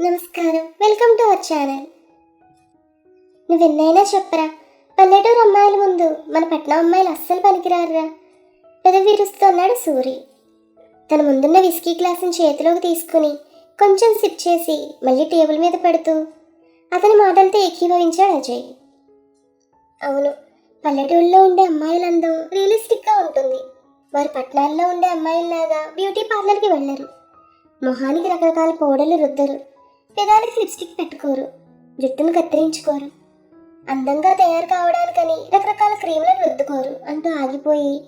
నమస్కారం. Welcome to our channel నువ్వు ఎన్నైనా చెప్పరా పల్లెటూరు అమ్మాయిల ముందు మన పట్నం అమ్మాయిలు అస్సలు పనికిరారురా. పెదవి విరుస్తున్నాడు సూరి. తన ముందున్న విస్కీ గ్లాసుని చేతిలోకి తీసుకుని కొంచెం సిప్ చేసి మళ్ళీ టేబుల్ మీద పెడుతూ అతని మాటలతో ఏకీభవించాడు అజయ్. అవును పల్లెటూళ్ళలో ఉండే అమ్మాయిలందరూ రియలిస్టిక్గా ఉంటుంది. వారు పట్టణాల్లో ఉండే అమ్మాయిల్లాగా బ్యూటీ పార్లర్కి వెళ్ళరు. మొహానికి రకరకాల పౌడర్లు రుద్దరు. పెదాలకి లిప్స్టిక్ పెట్టుకోరు. జుట్టును కత్తిరించుకోరు. అందంగా తయారు కావడానికని రకరకాల క్రీములను రుద్దుకోరు. అంటూ ఆగిపోయి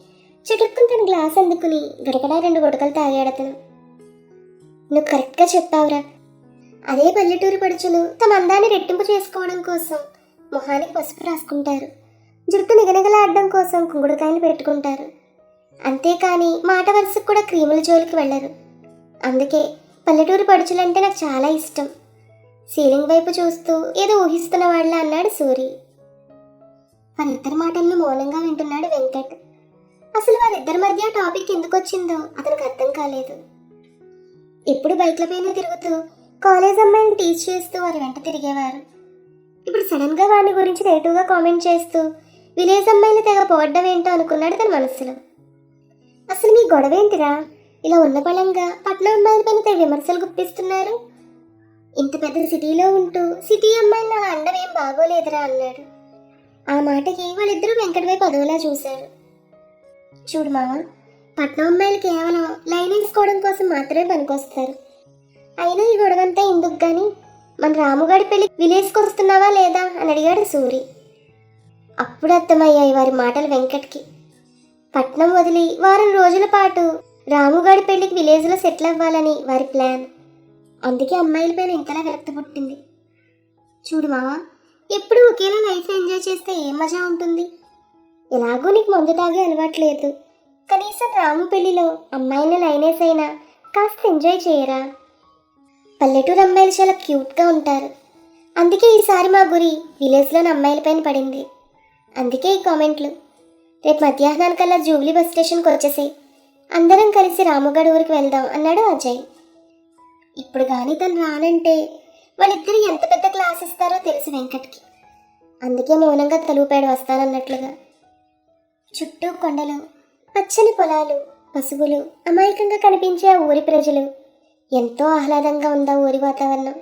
చిటుక్కుని తన గ్లాస్ అందుకుని గడగడా రెండు గుడకలు తాగాడు అతను. నువ్వు కరెక్ట్గా చెప్పావురా. అదే పల్లెటూరు పడుచులు తమ అందాన్ని రెట్టింపు చేసుకోవడం కోసం మొహానికి పసుపు రాసుకుంటారు. జుట్టు నిగనిగలాడడం కోసం కుంగుడుకాయలు పెట్టుకుంటారు. అంతేకాని మాట వరుసకు కూడా క్రీముల జోలికి వెళ్ళరు. అందుకే పల్లెటూరు పడుచులంటే నాకు చాలా ఇష్టం. సీలింగ్ వైపు చూస్తూ ఏదో ఊహిస్తున్న వాళ్ళ అన్నాడు సూరి. వాళ్ళిద్దరి మాటలను మౌనంగా వింటున్నాడు వెంకట్. అసలు వాళ్ళిద్దరి మధ్య టాపిక్ ఎందుకు వచ్చిందో అతనికి అర్థం కాలేదు. ఎప్పుడు బైక్ల పైన తిరుగుతూ కాలేజ్ అమ్మాయిని టీచ్ చేస్తూ వారి వెంట తిరిగేవారు. ఇప్పుడు సడన్గా వాడిని గురించి నెగిటివ్గా కామెంట్ చేస్తూ విలేజ్ అమ్మాయిలు తెగ పోవడం ఏంటో అనుకున్నాడు తన మనసులో. అసలు మీ గొడవ ఏంటిరా ఇలా ఉన్న బలంగా పట్నం అమ్మాయిల పైన విమర్శలు గుప్పిస్తున్నారు. ఇంత పెద్ద సిటీలో ఉంటూ సిటీ అమ్మాయిలు అలా అండం ఏం బాగోలేదురా అన్నాడు. ఆ మాటకి వాళ్ళిద్దరూ వెంకట వైపు చూశారు. చూడు మామ పట్నం అమ్మాయిలు కేవలం లైన్ వేసుకోవడం కోసం మాత్రమే పనికొస్తారు. అయినా ఈ గొడవంతా ఎందుకు గాని? మన రాముగాడి పెళ్ళి విలేజ్కి వస్తున్నావా లేదా అని అడిగాడు సూరి. అప్పుడు అర్థమయ్యాయి వారి మాటలు వెంకట్కి. పట్నం వదిలి వారం రోజుల పాటు రాముగాడి పెళ్ళికి విలేజ్లో సెటిల్ అవ్వాలని వారి ప్లాన్. అందుకే అమ్మాయిల పైన ఇంతలా విరక్తి పుట్టింది. చూడు మావా ఎప్పుడు ఒకేలా లైఫ్ ఎంజాయ్ చేస్తే ఏం మజా ఉంటుంది? ఎలాగో నీకు మందు తాగే అలవాట్లేదు కనీసం రాము పెళ్ళిలో అమ్మాయిని లైనేసైనా కాస్త ఎంజాయ్ చేయరా? పల్లెటూరు అమ్మాయిలు చాలా క్యూట్గా ఉంటారు. అందుకే ఈసారి మా గురి విలేజ్లోని అమ్మాయిలపైన పడింది. అందుకే ఈ కామెంట్లు. రేపు మధ్యాహ్నానికల్లా జూబ్లీ బస్ స్టేషన్కి వచ్చేసాయి. అందరం కలిసి రాముగడ ఊరికి వెళ్దాం అన్నాడు అజయ్. ఇప్పుడు కానీ తను రానంటే వాళ్ళిద్దరు ఎంత పెద్ద క్లాస్ ఇస్తారో తెలుసు వెంకట్కి. అందుకే మౌనంగా తలుపాడు వస్తానన్నట్లుగా. చుట్టూ కొండలు పచ్చని పొలాలు పశువులు అమాయకంగా కనిపించే ఆ ఊరి ప్రజలు ఎంతో ఆహ్లాదంగా ఉందా ఊరి వాతావరణం.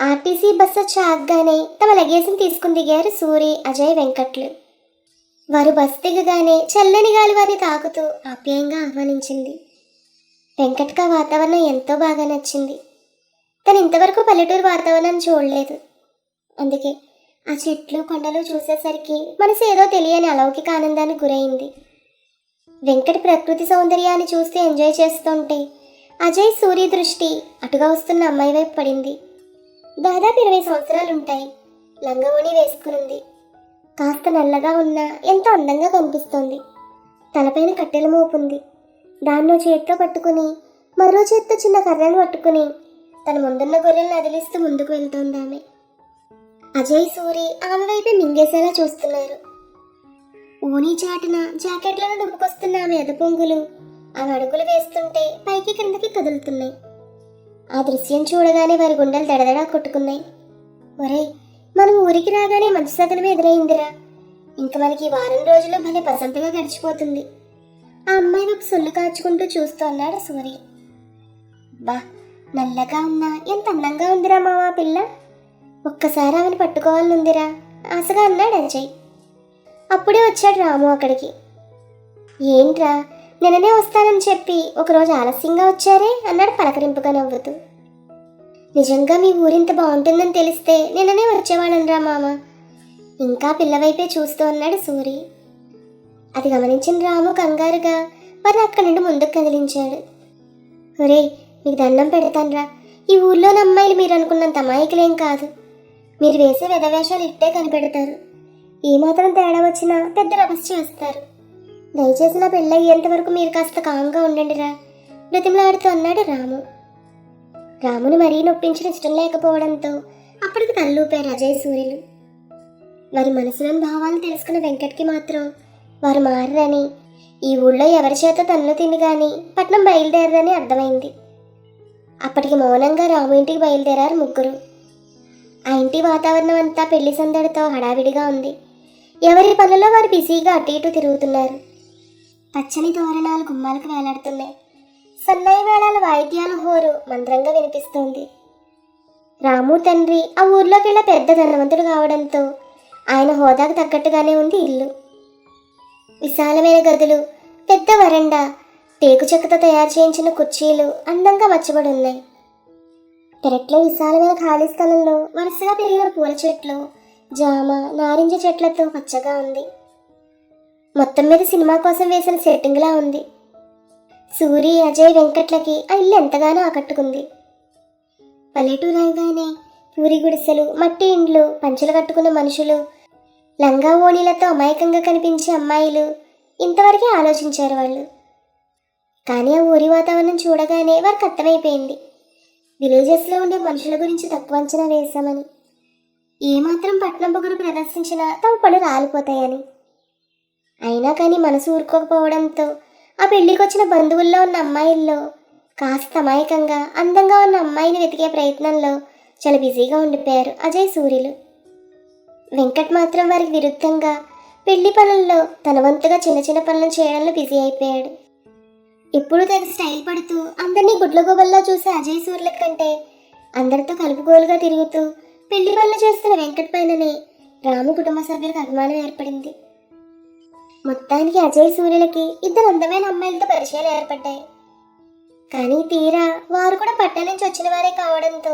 ఆర్టీసీ బస్సు వచ్చి తమ లగేజ్ని తీసుకుని దిగారు సూరి అజయ్ వెంకట్లు. వారు బస్ దిగగానే చల్లని గాలి వారిని తాకుతూ ఆప్యాయంగా ఆహ్వానించింది. వెంకట్క వాతావరణం ఎంతో బాగా నచ్చింది. తను ఇంతవరకు పల్లెటూరు వాతావరణం చూడలేదు. అందుకే ఆ చెట్లు కొండలు చూసేసరికి మనసు ఏదో తెలియని అలౌకిక ఆనందానికి గురైంది. వెంకట్ ప్రకృతి సౌందర్యాన్ని చూస్తూ ఎంజాయ్ చేస్తుంటే అజయ్ సూర్య దృష్టి అటుగా వస్తున్న అమ్మాయి వైపు పడింది. దాదాపు ఇరవై సంవత్సరాలుంటాయి. లంగవోణి వేసుకునుంది. కాస్త నల్లగా ఉన్నా ఎంతో అందంగా కనిపిస్తోంది. తలపైన కట్టెల మోపుంది దాన్నో చేతితో పట్టుకుని మరో చేత్తో చిన్న కర్రను పట్టుకుని తన ముందున్న గొర్రెలను అదిలిస్తూ ముందుకు వెళ్తోంది ఆమె. అజయ్ సూరి ఆమె వైపే మింగేసేలా చూస్తున్నారు. ఓనీ చాటున జాకెట్లను డుప్పుకొస్తున్న ఆమె ఎదపొంగులు ఆమె అడుగులు వేస్తుంటే పైకి క్రిందకి కదులుతున్నాయి. ఆ దృశ్యం చూడగానే వారి గుండెలు దడదడా కొట్టుకున్నాయి. ఒరేయ్ మనం ఊరికి రాగానే మంచి సగనం ఎదురైందిరా. ఇంక మనకి వారం రోజులు భలే పసంతగా గడిచిపోతుంది. ఆ అమ్మాయి ఒక సొల్లు కాచుకుంటూ చూస్తూ అన్నాడు సూరి. బా నల్లగా ఉన్నా ఎంత అందంగా ఉందిరా మావా పిల్ల? ఒక్కసారి ఆమెను పట్టుకోవాలనుందిరా. ఆశగా అన్నాడు అజయ్. అప్పుడే వచ్చాడు రాము అక్కడికి. ఏంట్రా నిన్ననే వస్తానని చెప్పి ఒకరోజు ఆలస్యంగా వచ్చారే? అన్నాడు పలకరింపుగా నవ్వుతూ. నిజంగా మీ ఊరింత బాగుంటుందని తెలిస్తే నిన్ననే వచ్చేవాళ్ళనరా మామ. ఇంకా పిల్లవైపే చూస్తూ అన్నాడు సూరి. అది గమనించిన రాము కంగారుగా వారిని అక్కడి నుండి ముందుకు కదిలించాడు. ఒరే మీకు దండం పెడతానురా ఈ ఊర్లోని అమ్మాయిలు మీరు అనుకున్నంత అమాయకులేం కాదు. మీరు వేసే వెధవేషాలు ఇట్టే కనిపెడతారు. ఏమాత్రం తేడా వచ్చినా పెద్ద రభస్ చేస్తారు. దయచేసి నా పెళ్ళయ్యేంత వరకు మీరు కాస్త కాంగా ఉండండిరా బ్రతిమలాడుతూ అన్నాడు రాము. రాముని మరీ నొప్పించడం ఇష్టం లేకపోవడంతో అప్పటికి తల్లూపారు అజయ్ సూర్యులు వారి మనసులోని భావాలు తెలుసుకున్న వెంకట్కి మాత్రం వారు మారరని ఈ ఊళ్ళో ఎవరి చేత తన్నులు తిని గాని పట్నం బయలుదేరదని అర్థమైంది. అప్పటికి మౌనంగా రాము ఇంటికి బయలుదేరారు ముగ్గురు. ఆ ఇంటి వాతావరణం అంతా పెళ్ళి సందడితో హడావిడిగా ఉంది. ఎవరి పనుల్లో వారు బిజీగా అటు ఇటు తిరుగుతున్నారు. పచ్చని తోరణాలు గుమ్మాలకు వేలాడుతున్నాయి. సన్నాయి వేళాల వాయిద్యాల హోరు మంత్రంగా వినిపిస్తోంది. రాము తండ్రి ఆ ఊర్లోకి వెళ్ళి పెద్ద ధనవంతుడు కావడంతో ఆయన హోదాకు తగ్గట్టుగానే ఉంది ఇల్లు. విశాలమైన గదులు పెద్ద వరండా టేకు చెక్కతో తయారు చేయించిన కుర్చీలు అందంగా మచ్చబడి ఉన్నాయి పెరట్లో విశాలమైన ఖాళీ స్థలంలో వరుసగా పెరిగిన పూల చెట్లు జామ నారింజ చెట్లతో పచ్చగా ఉంది. మొత్తం మీద సినిమా కోసం వేసిన సెట్టింగ్లా ఉంది. సూరి అజయ్ వెంకట్లకి ఆ ఇల్లు ఎంతగానో ఆకట్టుకుంది. పల్లెటూరు అనగానే పూరి గుడిసెలు మట్టి ఇండ్లు పంచలు కట్టుకున్న మనుషులు లంగా ఓణీలతో అమాయకంగా కనిపించే అమ్మాయిలు ఇంతవరకే ఆలోచించారు వాళ్ళు. కానీ ఆ ఊరి వాతావరణం చూడగానే వారికి అర్థమైపోయింది. విలేజెస్లో ఉండే మనుషుల గురించి తక్కువ అంచనా వేశామని. ఏమాత్రం పట్నం పొగరు ప్రదర్శించినా తమ పళ్ళు రాలిపోతాయని. అయినా కానీ మనసు ఊరుకోకపోవడంతో ఆ పెళ్ళికి వచ్చిన బంధువుల్లో ఉన్న అమ్మాయిల్లో కాస్త అమాయకంగా అందంగా ఉన్న అమ్మాయిని వెతికే ప్రయత్నంలో చాలా బిజీగా ఉండిపోయారు అజయ్ సూర్యులు వెంకట్ మాత్రం వారికి విరుద్ధంగా పెళ్ళి పనుల్లో తన వంతుగా చిన్న చిన్న పనులను చేయడంలో బిజీ అయిపోయాడు. ఎప్పుడూ తన స్టైల్ పడుతూ అందరినీ గుడ్లగూబల్లో చూసే అజయ్ సూర్యుల కంటే అందరితో కలుపుగోలుగా తిరుగుతూ పెళ్ళి పనులు చేస్తున్న వెంకట్ పైననే రాము కుటుంబ సభ్యులకు అభిమానం ఏర్పడింది. మొత్తానికి అజయ్ సూర్యులకి ఇద్దరు అందమైన అమ్మాయిలతో పరిచయాలు ఏర్పడ్డాయి. కానీ తీరా వారు కూడా పట్టణం నుంచి వచ్చిన వారే కావడంతో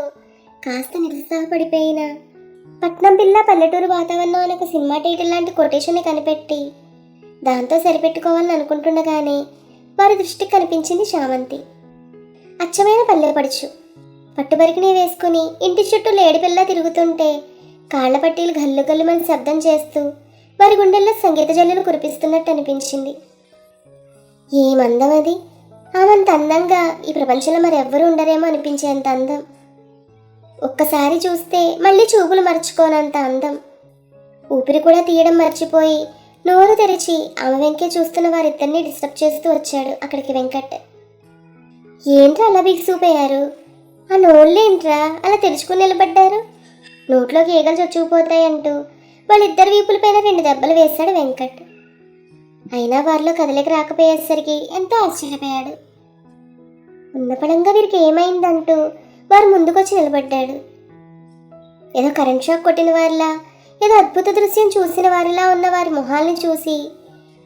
కాస్త నిరుత్సాహపడిపోయిన పట్నం పిల్ల పల్లెటూరు వాతావరణం అనే ఒక సినిమా టైటిల్ లాంటి కొటేషన్ని కనిపెట్టి దాంతో సరిపెట్టుకోవాలని అనుకుంటుండగానే వారి దృష్టికి కనిపించింది శామంతి అచ్చమైన పల్లెపడుచు పట్టుబరికిని వేసుకుని ఇంటి చుట్టూ లేడిపిల్ల తిరుగుతుంటే కాళ్ళ పట్టీలు గల్లు గల్లుమని శబ్దం చేస్తూ వారి గుండెల్లో సంగీత జల్లులు కురిపిస్తున్నట్టు అనిపించింది. ఏమందం అది? ఆమంత అందంగా ఈ ప్రపంచంలో మరి ఉండరేమో అనిపించేంత అందం. ఒక్కసారి చూస్తే మళ్ళీ చూపులు మర్చుకోనంత అందం. ఊపిరి కూడా తీయడం మర్చిపోయి నోరు తెరిచి ఆమె వెంకే చూస్తున్న వారిద్దరిని డిస్టర్బ్ చేస్తూ వచ్చాడు అక్కడికి వెంకట్. ఏంట్రా అలా బిగిసిపోయారు ఆ నోళ్ళేంట్రా అలా తెరుచుకుని నిలబడ్డారు? నోట్లోకి ఈగలు చొచ్చుకుపోతాయంటూ వాళ్ళిద్దరి వీపులపైన రెండు దెబ్బలు వేశాడు వెంకట్. అయినా వారిలో కదలిక రాకపోయేసరికి ఎంతో ఆశ్చర్యపోయాడు. ఉన్నపడంగా వీరికి ఏమైందంటూ వారు ముందుకొచ్చి నిలబడ్డాడు. ఏదో కరెంట్ షాక్ కొట్టిన వారిలా ఏదో అద్భుత దృశ్యం చూసిన వారిలా ఉన్న వారి మొహాల్ని చూసి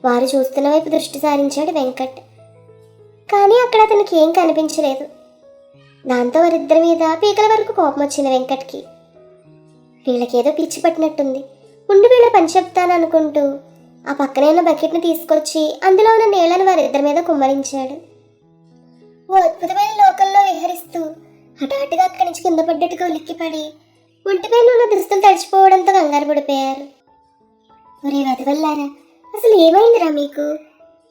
వారు చూస్తున్న వైపు దృష్టి సారించాడు వెంకట్. కానీ అక్కడ అతనికి ఏం కనిపించలేదు. దాంతో వారిద్దరి మీద పీకల వరకు కోపం వచ్చింది వెంకట్కి. వీళ్ళకేదో పిచ్చి పట్టినట్టుంది. ఉండి వీళ్ళ పని చెప్తాననుకుంటూ ఆ పక్కనే ఉన్న బకెట్ని తీసుకొచ్చి అందులో ఉన్న నీళ్ళను వారిద్దరి మీద కుమ్మరించాడు. ఓ అద్భుతమైన లోకంలో విహరిస్తూ హఠాత్తుగా అక్కడి నుంచి కింద పడ్డట్టుగా ఉలిక్కిపడి ఒంటిపైన ఉన్న దుస్తులు తడిచిపోవడంతో కంగారు పడిపోయారు. ఒరే వదవల్లారా అసలు ఏమైందిరా మీకు?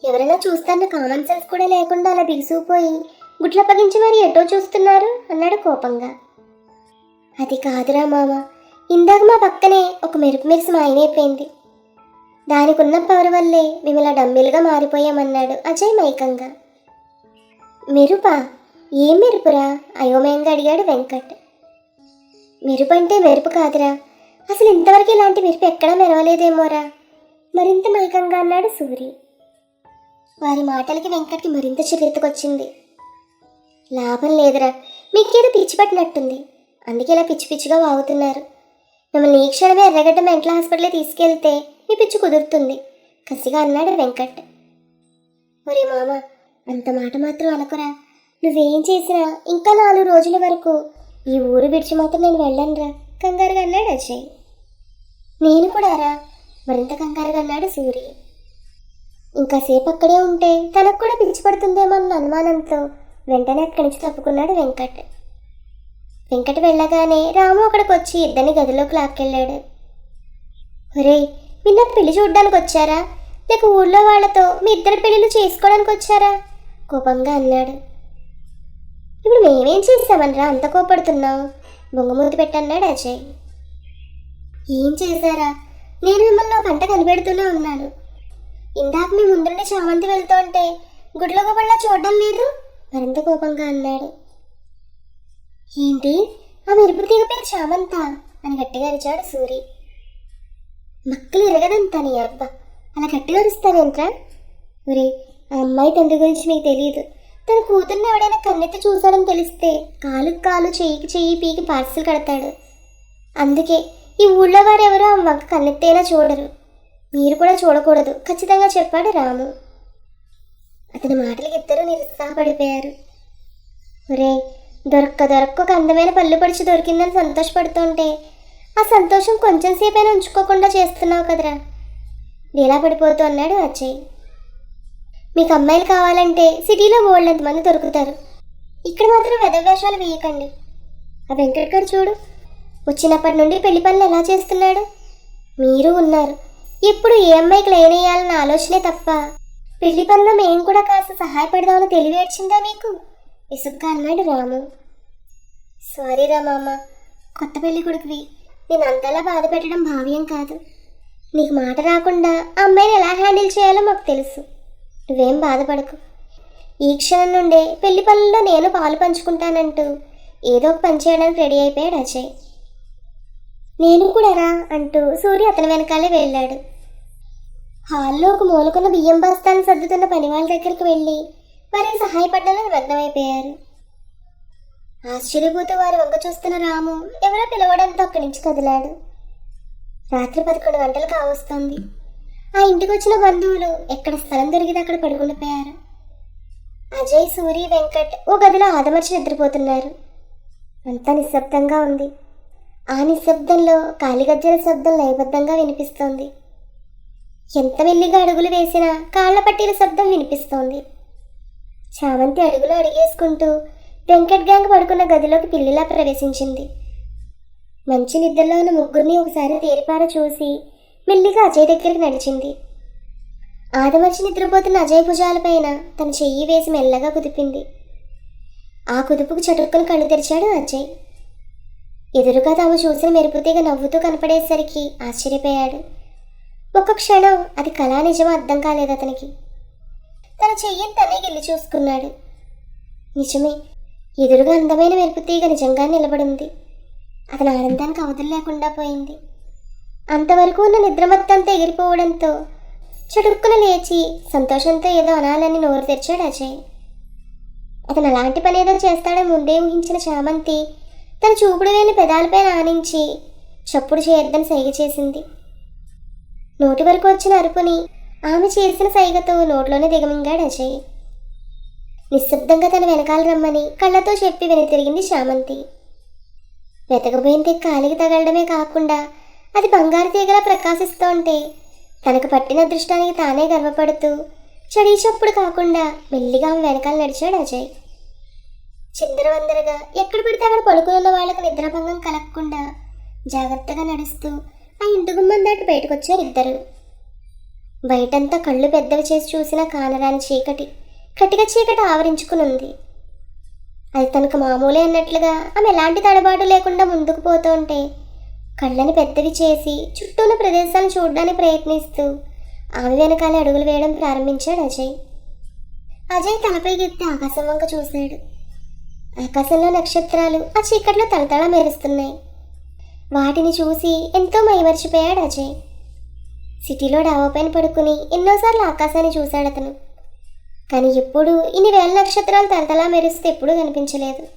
ఎవరైనా చూస్తారన్న కామన్ సెన్స్ కూడా లేకుండా అలా బిగుసుకుపోయి గుడ్ల పగించి మరి ఎటో చూస్తున్నారు? అన్నాడు కోపంగా. అది కాదురా మామ ఇందాక మా పక్కనే ఒక మెరుపు మెరిసి మాయమైపోయింది దానికి ఉన్న పవర్ వల్లే మేము ఇలా మారిపోయామన్నాడు అజయ్ మైకంగా మెరుపా? ఏం మెరుపురా? అయోమయంగా అడిగాడు వెంకట్. మెరుపు అంటే మెరుపు కాదురా. అసలు ఇంతవరకు ఇలాంటి మెరుపు ఎక్కడా మెరవలేదేమోరా? మరింత మైకంగా అన్నాడు సూరి. వారి మాటలకి వెంకట్కి మరింత చిరెత్తుకొచ్చింది లాభం లేదురా. మీకేదో పిచ్చి పట్టినట్టుంది. అందుకే ఇలా పిచ్చి పిచ్చిగా వాగుతున్నారు. మిమ్మల్ని ఈ క్షణమే ఎర్రగడ్డ మెంటల్ హాస్పిటల్ తీసుకెళ్తే మీ పిచ్చి కుదురుతుంది. కసిగా అన్నాడు వెంకట్. ఒరే మామ అంత మాట మాత్రం అనకురా. నువ్వేం చేసినా ఇంకా నాలుగు రోజుల వరకు ఈ ఊరు విడిచి మాత్రం నేను వెళ్ళనురా కంగారుగా అన్నాడు అజయ్. నేను కూడా రా మరింత కంగారుగా అన్నాడు సూరి. ఇంకాసేపు అక్కడే ఉంటే తనకు కూడా పిలిచి పడుతుందేమో అన్న అనుమానంతో వెంటనే అక్కడి నుంచి తప్పుకున్నాడు వెంకట్. వెంకట వెళ్ళగానే రాము అక్కడికి వచ్చి ఇద్దరిని గదిలోకి లాక్కెళ్ళాడు. ఒరే నిన్న పెళ్ళి చూడ్డానికి వచ్చారా లేక ఊళ్ళో వాళ్ళతో మీ ఇద్దరు పెళ్ళిళ్ళు చేసుకోవడానికి వచ్చారా కోపంగా అన్నాడు. ఇప్పుడు మేమేం చేసామనరా అంత కోపడుతున్నావు? బొంగమూతి పెట్టన్నాడు అజయ్. ఏం చేశారా? నేను మిమ్మల్ని ఒక గంట కనిపెడుతూనే ఉన్నాను. ఇందాక మీ ముందుండి చామంతి వెళ్తుంటే గుడ్ల గుబళ్ళ చూడడం లేదు? మరింత కోపంగా అన్నాడు. ఏంటి? ఆ మెరుపు తీగ పేరు చామంత అని గట్టిగా అరిచాడు సూరి. మక్కలు ఎరగదంతా నీ అబ్బ. అలా గట్టిగా అరుస్తావేంట్రా? ఒరే ఆ అమ్మాయి తండ్రి గురించి నీకు తెలియదు తన కూతుర్ని ఎవడైనా కన్నెత్తి చూశాడని తెలిస్తే కాలుకు కాలు చెయ్యికి చెయ్యి పీకి పార్సల్ కడతాడు. అందుకే ఈ ఊళ్ళో వారెవరూ ఆ వంక కన్నెత్తేలా చూడరు. మీరు కూడా చూడకూడదు. ఖచ్చితంగా చెప్పాడు రాము. అతని మాటలకి ఇద్దరు నిరుత్సాహపడిపోయారు. ఒరే దొరక్క దొరక్క ఒక అందమైన పళ్ళు పడిచి దొరికిందని సంతోషపడుతుంటే ఆ సంతోషం కొంచెం సేపైనా ఉంచుకోకుండా చేస్తున్నావు కదరా. డీలా పడిపోతూ అన్నాడు అజయ్. మీకు అమ్మాయిలు కావాలంటే సిటీలో బోల్డ్ మంది దొరుకుతారు. ఇక్కడ మాత్రం వెదవేషాలు వేయకండి. ఆ వెంకట్ గారు చూడు వచ్చినప్పటి నుండి పెళ్ళి పనులు ఎలా చేస్తున్నాడు? మీరు ఉన్నారు. ఎప్పుడు ఏ అమ్మాయికి లేనేయాలన్న ఆలోచనే తప్ప పెళ్ళి పనిలో మేము కూడా కాస్త సహాయపడదామని తెలివేర్చిందా మీకు? విసుగ్గా అన్నాడు రాము. సారీ రామామ కొత్త పెళ్ళి కొడుకువి. నేను అంతలా బాధ పెట్టడం భావ్యం కాదు. నీకు మాట రాకుండా ఆ అమ్మాయిని ఎలా హ్యాండిల్ చేయాలో మాకు తెలుసు. నువ్వేం బాధపడకు. ఈ క్షణం నుండే పెళ్ళి పనుల్లో నేను పాలు పంచుకుంటానంటూ ఏదో ఒక పని చేయడానికి రెడీ అయిపోయాడు అజయ్. నేను కూడా రా అంటూ సూర్య అతని వెనకాలే వెళ్ళాడు. హాల్లో ఒక మూలకున్న బియ్యం బస్తాను సర్దుతున్న పని వాళ్ళ దగ్గరికి వెళ్ళి వారికి సహాయపడ్డానికి నిమగ్నమైపోయారు ఆశ్చర్యపోతూ వారి వంక చూస్తున్న రాము ఎవరో పిలవడంతో అక్కడి నుంచి కదిలాడు. రాత్రి పదకొండు గంటలు కావస్తుంది ఆ ఇంటికి వచ్చిన బంధువులు ఎక్కడ స్థలం దొరికితే అక్కడ పడుకుండిపోయారు అజయ్ సూరి వెంకట్ ఓ గదిలో ఆదమర్చి నిద్రపోతున్నారు. అంతా నిశ్శబ్దంగా ఉంది. ఆ నిశ్శబ్దంలో కాలిగజ్జల శబ్దం లయబద్ధంగా వినిపిస్తోంది. ఎంత మెల్లిగా అడుగులు వేసినా కాళ్ళ పట్టీల శబ్దం వినిపిస్తోంది. చామంతి అడుగులు అడిగేసుకుంటూ వెంకట్ గ్యాంగ్ పడుకున్న గదిలోకి పిల్లిలా ప్రవేశించింది. మంచి నిద్రలో ఉన్న ముగ్గురిని ఒకసారి తేరిపార చూసి మెల్లిగా అజయ్ దగ్గరికి నడిచింది. ఆదమర్చి నిద్రపోతున్న అజయ్ భుజాలపైన తన చెయ్యి వేసి మెల్లగా కుదిపింది. ఆ కుదుపుకు చటుక్కును కళ్ళు తెరిచాడు అజయ్. ఎదురుగా తాము చూసిన మెరుపుతీగ నవ్వుతూ కనపడేసరికి ఆశ్చర్యపోయాడు. ఒక క్షణం అది కళా నిజమో అర్థం కాలేదు అతనికి. తన చెయ్యిని తనే గిల్లి చూసుకున్నాడు. నిజమే ఎదురుగా అందమైన మెరుపుతీగ నిజంగా నిలబడింది. అతని ఆనందానికి అవధులు లేకుండా పోయింది. అంతవరకు ఉన్న నిద్రమత్తంతా ఎగిరిపోవడంతో చటుక్కున లేచి సంతోషంతో ఏదో అనాలని నోరు తెరిచాడు అజయ్. అతను అలాంటి పని ఏదో చేస్తాడని ముందే ఊహించిన చామంతి తన చూపుడు వేలి పెదాలపై ఆనించి చప్పుడు చేయొద్దని సైగ చేసింది. నోటి వరకు వచ్చిన అరుపుని ఆమె చేసిన సైగతో నోట్లోనే దిగమింగాడు అజయ్. నిశ్శబ్దంగా తన వెనకాల రమ్మని కళ్ళతో చెప్పి వెనుతిరిగింది శామంతి వెతకబోయిన కాలికి తగలడమే కాకుండా అది బంగారు తీగలా ప్రకాశిస్తోంటే తనకు పట్టిన అదృష్టానికి తానే గర్వపడుతూ చడి చప్పుడు కాకుండా మెల్లిగా ఆమె వెనకాల నడిచాడు అజయ్. చిందరవందరగా ఎక్కడ పడితే అక్కడ పడుకున్న వాళ్ళకి నిద్రాభంగం కలగకుండా జాగ్రత్తగా నడుస్తూ ఆ ఇంటి గుమ్మం దాటి బయటకొచ్చారు ఇద్దరు. బయటంతా కళ్ళు పెద్దవి చేసి చూసిన కానరాని చీకటి కటిక చీకటి ఆవరించుకుని ఉంది అది తనకు మామూలే అన్నట్లుగా ఆమె ఎలాంటి తడబాటు లేకుండా ముందుకు పోతుంటే కళ్ళని పెద్దవి చేసి చుట్టూ ఉన్న ప్రదేశాలను చూడడానికి ప్రయత్నిస్తూ ఆమె వెనకాల అడుగులు వేయడం ప్రారంభించాడు అజయ్. అజయ్ తలపై గెత్తి ఆకాశం వంక చూశాడు. ఆకాశంలో నక్షత్రాలు ఆ చీకట్లో తలతళ మెరుస్తున్నాయి. వాటిని చూసి ఎంతో మైమర్చిపోయాడు అజయ్. సిటీలో డాబా పైన పడుకుని ఎన్నోసార్లు ఆకాశాన్ని చూశాడు అతను. కానీ ఎప్పుడు ఇన్ని వేల నక్షత్రాలు తలతలా మెరుస్తే ఎప్పుడూ కనిపించలేదు.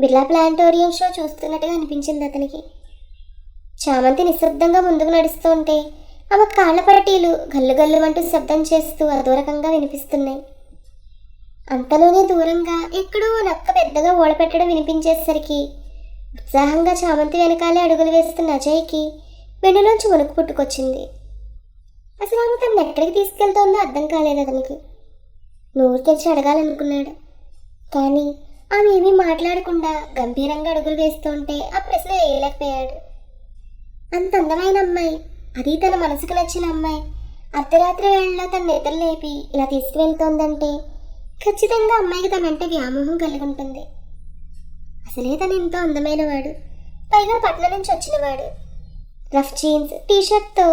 బిర్లా ప్లాంటోరియం షో చూస్తున్నట్టుగా అనిపించింది అతనికి. చామంతి నిశ్శబ్దంగా ముందుకు నడుస్తుంటే ఆమె కాళ్ళ పరటీలు గల్లు గల్లుమంటూ శబ్దం చేస్తూ అదూరకంగా వినిపిస్తున్నాయి. అంతలోనే దూరంగా ఎక్కడో నక్క పెద్దగా ఓడపెట్టడం వినిపించేసరికి ఉత్సాహంగా చామంతి వెనకాలే అడుగులు వేస్తున్న అజయ్కి వెన్నులోంచి వణుకు పుట్టుకొచ్చింది. అసలు ఆమె తను ఎక్కడికి తీసుకెళ్తోందో అర్థం కాలేదు అతనికి. నోరు తెరిచి అడగాలనుకున్నాడు. కానీ ఆమె ఏమీ మాట్లాడకుండా గంభీరంగా అడుగులు వేస్తుంటే ఆ ప్రశ్న వేయలేకపోయాడు అంత అందమైన అమ్మాయి అది తన మనసుకు నచ్చిన అమ్మాయి అర్ధరాత్రి వేళలో తన నిద్ర లేపి ఇలా తీసుకువెళ్తోందంటే ఖచ్చితంగా అమ్మాయికి తనంటే వ్యామోహం కలిగి ఉంటుంది. అసలే తను ఎంతో అందమైనవాడు. పైగా పట్నం నుంచి వచ్చినవాడు. రఫ్ జీన్స్ టీషర్ట్తో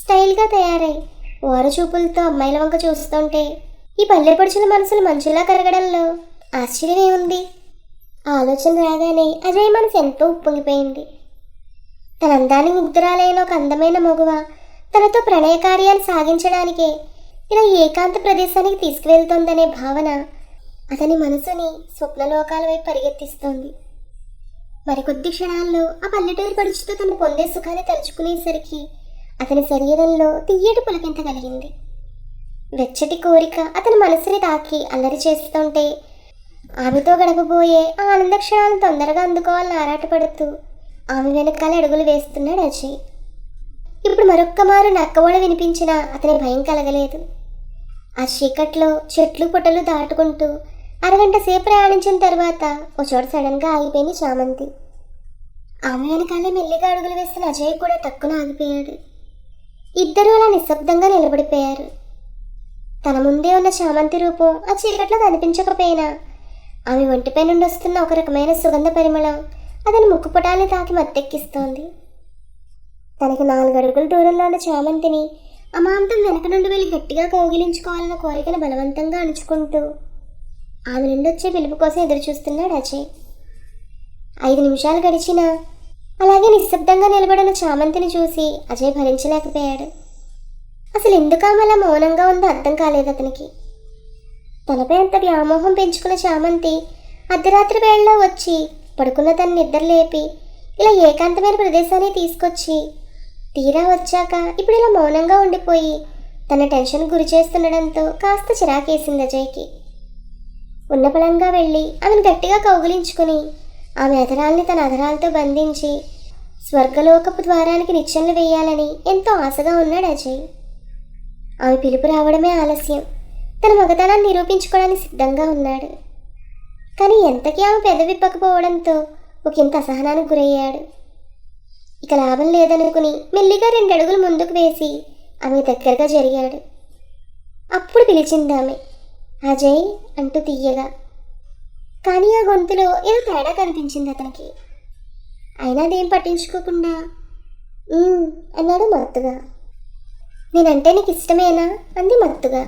స్టైల్గా తయారై ఓర చూపులతో అమ్మాయిల వంక చూస్తుంటే ఈ పల్లె పొడిచిన మనసులు మంచులా కరగడంలో ఆశ్చర్యమేముంది ఆలోచన రాగానే అజయ్ మనసు ఎంతో ఉప్పొంగిపోయింది. తన అందానికి ముగ్ధురాలైన ఒక అందమైన మగువ తనతో ప్రణయ కార్యాలు సాగించడానికే ఇలా ఏకాంత ప్రదేశానికి తీసుకువెళ్తోందనే భావన అతని మనసుని స్వప్నలోకాల వైపు పరిగెత్తిస్తోంది. మరికొద్ది క్షణాల్లో ఆ పల్లెటూరు పడుచుతో తను పొందే సుఖాన్ని తలుచుకునేసరికి అతని శరీరంలో తీయటి పులకింత కలిగింది. వెచ్చటి కోరిక అతని మనసుని తాకి అల్లరి చేస్తుంటే ఆమెతో గడపబోయే ఆ ఆనంద క్షణాలను తొందరగా అందుకోవాలని ఆరాటపడుతూ ఆమె వెనకాల అడుగులు వేస్తున్నాడు అజయ్. ఇప్పుడు మరొక్క మారు నక్కబోడ వినిపించినా అతని భయం కలగలేదు. ఆ చీకట్లో చెట్లు పుట్టలు దాటుకుంటూ అరగంట సేపు ప్రయాణించిన తర్వాత ఓ చోట సడన్గా ఆగిపోయింది చామంతి ఆమె వెనకాలే మెల్లిగా అడుగులు వేస్తున్న అజయ్ కూడా టక్కున ఆగిపోయాడు. ఇద్దరూ అలా నిశ్శబ్దంగా నిలబడిపోయారు. తన ముందే ఉన్న చామంతి రూపం ఆ చీకట్లో కనిపించకపోయినా ఆమె ఒంటిపై నుండి వస్తున్న ఒక రకమైన సుగంధ పరిమళం అతని ముక్కుపుటాన్ని తాకి మత్తెక్కిస్తోంది. తనకి నాలుగు అడుగుల దూరంలో ఉన్న చామంతిని అమాంతం వెనక నుండి వెళ్ళి గట్టిగా కౌగిలించుకోవాలన్న కోరికను బలవంతంగా అణుచుకుంటూ ఆమె నుండి వచ్చే పిలుపు కోసం ఎదురు చూస్తున్నాడు అజయ్. ఐదు నిమిషాలు గడిచినా అలాగే నిశ్శబ్దంగా నిలబడిన చామంతిని చూసి అజయ్ భరించలేకపోయాడు. అసలు ఎందుకు ఆమె అలా మౌనంగా ఉందో అర్థం కాలేదు అతనికి. తనపై అంత వ్యామోహం పెంచుకున్న చామంతి అర్ధరాత్రి వేళలో వచ్చి పడుకున్న తన నిద్ర లేపి ఇలా ఏకాంతమైన ప్రదేశాన్ని తీసుకొచ్చి తీరా వచ్చాక ఇప్పుడు ఇలా మౌనంగా ఉండిపోయి తన టెన్షన్ గురి చేస్తుండడంతో కాస్త చిరాకేసింది అజయ్కి. ఉన్నపళంగా వెళ్ళి ఆమెను గట్టిగా కౌగిలించుకుని ఆమె అధరాల్ని తన అధరాలతో బంధించి స్వర్గలోకపు ద్వారానికి నిచ్చెనలు వేయాలని ఎంతో ఆశగా ఉన్నాడు అజయ్. ఆమె పిలుపు రావడమే ఆలస్యం. తన మగతనాన్ని నిరూపించుకోవడానికి సిద్ధంగా ఉన్నాడు. కానీ ఎంతకీ ఆమె పెదవిప్పకపోవడంతో ఒకంత అసహనానికి గురయ్యాడు. ఇక లాభం లేదనుకుని మెల్లిగా రెండు అడుగులు ముందుకు వేసి ఆమె దగ్గరగా జరిగాడు. అప్పుడు పిలిచింది ఆమె అజయ్ అంటూ తీయగా కానీ ఆ గొంతులో ఏదో తేడా కనిపించింది అతనికి. అయినా అదేం పట్టించుకోకుండా అన్నాడు మత్తుగా నేనంటే నీకు ఇష్టమేనా? అంది మత్తుగా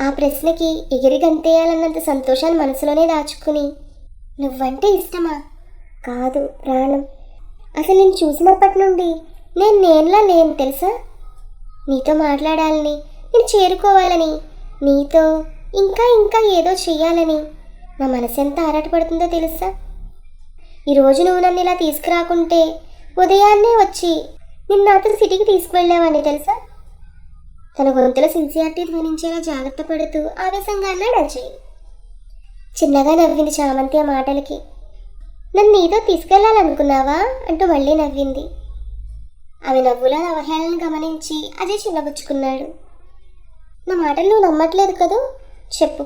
ఆ ప్రశ్నకి ఎగిరి గంతేయాలన్నంత సంతోషాన్ని మనసులోనే దాచుకుని నువ్వంటే ఇష్టమా? కాదు ప్రాణం అసలు నేను చూసినప్పటి నుండి నేను నేనులా లేను తెలుసా? నీతో మాట్లాడాలని నేను చేరుకోవాలని నీతో ఇంకా ఇంకా ఏదో చెయ్యాలని. నా మనసు ఎంత ఆరాటపడుతుందో తెలుసా? ఈరోజు నువ్వు నన్ను ఇలా తీసుకురాకుంటే ఉదయాన్నే వచ్చి నిన్న అతను సిటీకి తీసుకువెళ్ళావని తెలుసా? తన గొంతులో సిన్సియారిటీ ధ్వనించేలా జాగ్రత్త పడుతూ ఆవేశంగా అన్నాడు అజయ్. చిన్నగా నవ్వింది చామంతి ఆ మాటలకి. నన్ను నీతో తీసుకెళ్ళాలనుకున్నావా అంటూ మళ్ళీ నవ్వింది. ఆమె నవ్వుల అవహేళన గమనించి అజయ్ చిన్నబుచ్చుకున్నాడు నా మాటలు నువ్వు నమ్మట్లేదు కదూ? చెప్పు.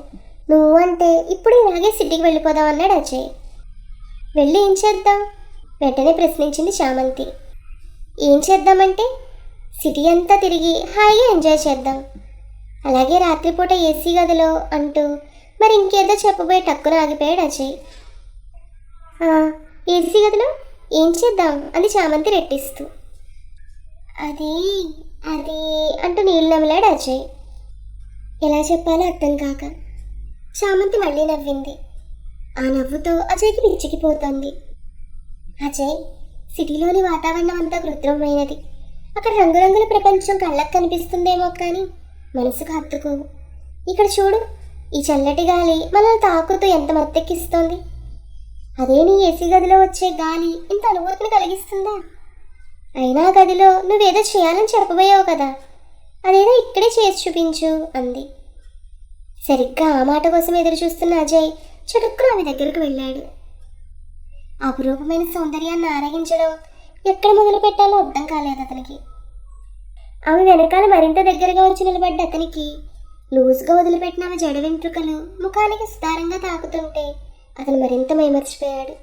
నువ్వు అంటే ఇప్పుడు ఇలాగే సిటీకి వెళ్ళిపోదాం అన్నాడు అజయ్. వెళ్ళి ఏం చేద్దాం? వెంటనే ప్రశ్నించింది చామంతి. ఏం చేద్దామంటే సిటీ అంతా తిరిగి హాయిగా ఎంజాయ్ చేద్దాం. అలాగే రాత్రిపూట ఏసీ గదిలో అంటూ మరి ఇంకేదో చెప్పబోయే టక్కున ఆగిపోయాడు అజయ్. ఏసీ గదిలో ఏం చేద్దాం అని చామంతి రెట్టిస్తూ. అది అది అంటూ నీళ్ళు నమిలాడు అజయ్. ఎలా చెప్పాలో అర్థం కాక చామంతి మళ్ళీ నవ్వింది. ఆ నవ్వుతో అజయ్కి పిచ్చికిపోతోంది అజయ్ సిటీలోని వాతావరణం అంతా కృత్రిమమైనది. అక్కడ రంగురంగుల ప్రపంచం కళ్ళకు కనిపిస్తుందేమో కానీ మనసుకు హత్తుకోవు ఇక్కడ చూడు ఈ చల్లటి గాలి మనల్ని తాకుతూ ఎంత మత్తెక్కిస్తోంది. అదే నీ ఏసీ గదిలో వచ్చే గాలి ఇంత అనుభూతిని కలిగిస్తుందా? అయినా గదిలో నువ్వేదో చేయాలని చెప్పబోయావు కదా. అదేదో ఇక్కడే చేసి చూపించు అంది. సరిగ్గా ఆ మాట కోసం ఎదురు చూస్తున్న అజయ్ చటుక్కున ఆమె దగ్గరకు వెళ్ళాడు. అపురూపమైన సౌందర్యాన్ని ఆరగించడం ఎక్కడ మొదలు పెట్టాలో అర్థం కాలేదు అతనికి. ఆమె వెనకాల మరింత దగ్గరగా వచ్చి నిలబడ్డ అతనికి లూజ్గా వదిలిపెట్టిన ఆమె జడ వెంట్రుకలు ముఖానికి సుతారంగా తాకుతుంటే అతను మరింత మైమర్చిపోయాడు.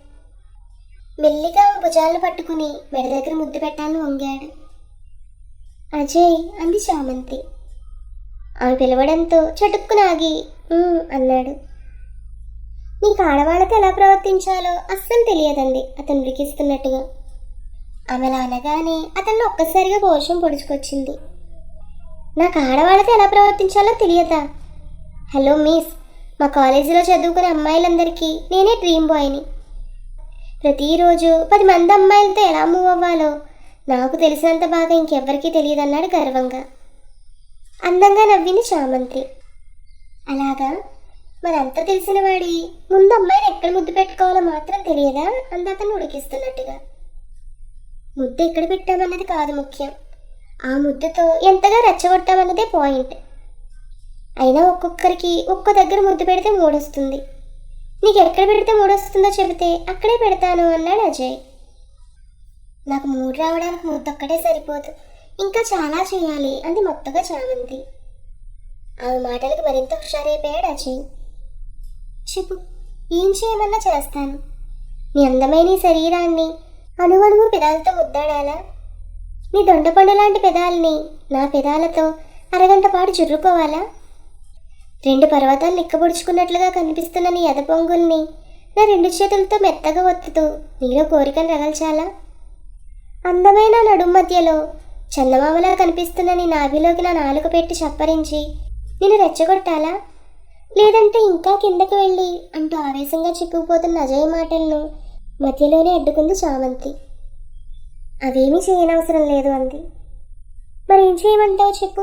మెల్లిగా భుజాలను పట్టుకుని మెడ దగ్గర ముద్దు పెట్టాలని వంగాడు. అజయ్ అంది చామంతి ఆమె పిలవడంతో చటుక్కున ఆగి అన్నాడు. నీకు ఆడవాళ్ళతో ఎలా ప్రవర్తించాలో అస్సలు తెలియదండి అతను ఉరికిస్తున్నట్టుగా ఆమె అనగానే అతన్ని ఒక్కసారిగా పోషం పొడుచుకొచ్చింది. నాకు ఆడవాళ్ళతో ఎలా ప్రవర్తించాలో తెలియదా? హలో మిస్ మా కాలేజీలో చదువుకునే అమ్మాయిలందరికీ నేనే డ్రీమ్ బాయ్ని. ప్రతిరోజు పది మంది అమ్మాయిలతో ఎలా మూవ్ అవ్వాలో నాకు తెలిసినంత బాగా ఇంకెవ్వరికీ తెలియదన్నాడు గర్వంగా. అందంగా నవ్వింది చామంతి. అలాగా? మరంత తెలిసిన వాడి ముందు అమ్మాయిని ఎక్కడ ముద్దు పెట్టుకోవాలో మాత్రం తెలియదా? అంద అతను ఉడికిస్తున్నట్టుగా. ముద్దు ఎక్కడ పెట్టామన్నది కాదు ముఖ్యం. ఆ ముద్దుతో ఎంతగా రెచ్చగొట్టామన్నదే పాయింట్. అయినా ఒక్కొక్కరికి ఒక్క దగ్గర ముద్దు పెడితే మూడొస్తుంది. నీకు ఎక్కడ పెడితే మూడొస్తుందో చెబితే అక్కడే పెడతాను అన్నాడు అజయ్. నాకు మూడు రావడానికి ముద్దు సరిపోదు. ఇంకా చాలా చేయాలి అంది మొత్తగా చామంతి. ఆమె మాటలకు మరింత హుషారైపోయాడు అజయ్. చెప్పు ఏం చేయమన్నా చేస్తాను. నీ అందమైన ఈ శరీరాన్ని అణువణువు పెదాలతో ముద్దాడాలా? నీ దొండపండు లాంటి పెదాలని నా పెదాలతో అరగంట పాటు జుర్రుకోవాలా? రెండు పర్వతాలు లిక్కబొడుచుకున్నట్లుగా కనిపిస్తున్న నీ ఎదపొంగుల్ని నా రెండు చేతులతో మెత్తగా ఒత్తుతూ నీలో కోరికను రగల్చాలా? అందమైన నడుం మధ్యలో చందమామలా కనిపిస్తున్న నీ నాభిలోకి నా నాలుక పెట్టి చప్పరించి నేను రెచ్చగొట్టాలా? లేదంటే ఇంకా కిందకి వెళ్ళి అంటూ ఆవేశంగా చిక్కుకుపోతున్న అజయ్ మాటలను మధ్యలోనే అడ్డుకుంది చామంతి. అవేమీ చేయనవసరం లేదు అంది. మరి ఏం చేయమంటావు చెప్పు.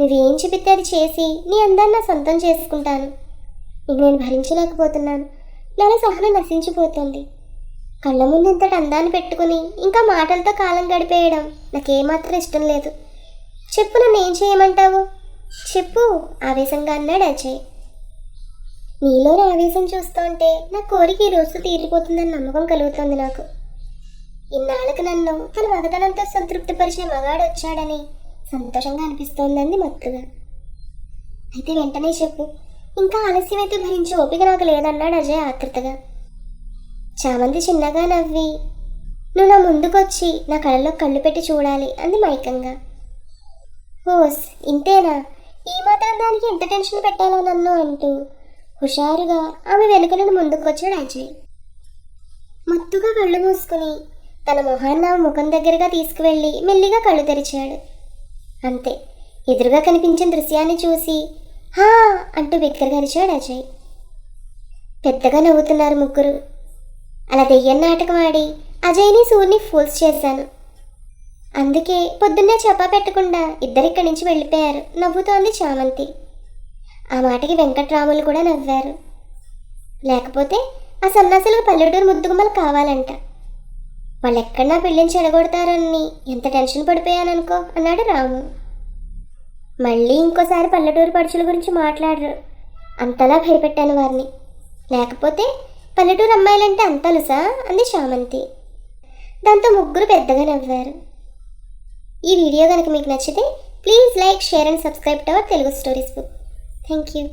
నువ్వేం చెబితే అది చేసి నీ అందాన్ని నా సొంతం చేసుకుంటాను. ఇక నేను భరించలేకపోతున్నాను. నాలో సహనం నశించిపోతుంది. కళ్ళ ముందు ఇంతటి అందాన్ని పెట్టుకుని ఇంకా మాటలతో కాలం గడిపేయడం నాకేమాత్రం ఇష్టం లేదు. చెప్పు నన్ను ఏం చేయమంటావు? చెప్పు ఆవేశంగా అన్నాడు అజయ్. నీలోని ఆవేశం చూస్తుంటే నా కోరిక ఈ రోజు తీరిపోతుందని నమ్మకం కలుగుతుంది నాకు. ఇన్నాళ్ళకి నన్ను తన మగతనంతో సంతృప్తిపరిచే మగాడు వచ్చాడని సంతోషంగా అనిపిస్తోందండి మత్తుగా. అయితే వెంటనే చెప్పు ఇంకా ఆలస్యం అయితే భరించే ఓపిక నాకు లేదన్నాడు అజయ్ ఆతృతగా చామంతి చిన్నగా నవ్వి నువ్వు నా ముందుకొచ్చి నా కళ్ళలో కళ్ళు పెట్టి చూడాలి అంది మైకంగా. ఓస్ ఇంతేనా? ఈ మాత్రం దానికి ఎంత టెన్షన్ పెట్టాలో నన్ను అంటూ హుషారుగా ఆమె వెనుక నుండి ముందుకొచ్చాడు అజయ్ మత్తుగా కళ్ళు మూసుకుని తన మొహాన్ని ఆమె ముఖం దగ్గరగా తీసుకువెళ్ళి మెల్లిగా కళ్ళు తెరిచాడు. అంతే ఎదురుగా కనిపించిన దృశ్యాన్ని చూసి హా అంటూ బిక్కరగరిచాడు అజయ్ పెద్దగా నవ్వుతున్నారు ముగ్గురు. అలా దెయ్యం నాటకం ఆడి? అజయ్ని సూర్ని ఫూల్స్ చేశాను. అందుకే పొద్దున్నే చెప్పా పెట్టకుండా ఇద్దరిక్కడి నుంచి వెళ్ళిపోయారు. నవ్వుతోంది చామంతి. ఆ మాటకి వెంకట్రాములు కూడా నవ్వారు. లేకపోతే ఆ సన్నాసులకు పల్లెటూరు ముద్దుగుమ్మలు కావాలంట. వాళ్ళు ఎక్కడ నా పెళ్ళిని చెడగొడతారని ఎంత టెన్షన్ పడిపోయాననుకో అన్నాడు రాము. మళ్ళీ ఇంకోసారి పల్లెటూరు పడుచుల గురించి మాట్లాడరు. అంతలా భయపెట్టాను వారిని. లేకపోతే పల్లెటూరు అమ్మాయిలంటే అంతలుసా అంది చామంతి దాంతో ముగ్గురు పెద్దగా నవ్వారు. ఈ వీడియో కనుక మీకు నచ్చితే please like share and subscribe to our Telugu stories book. Thank you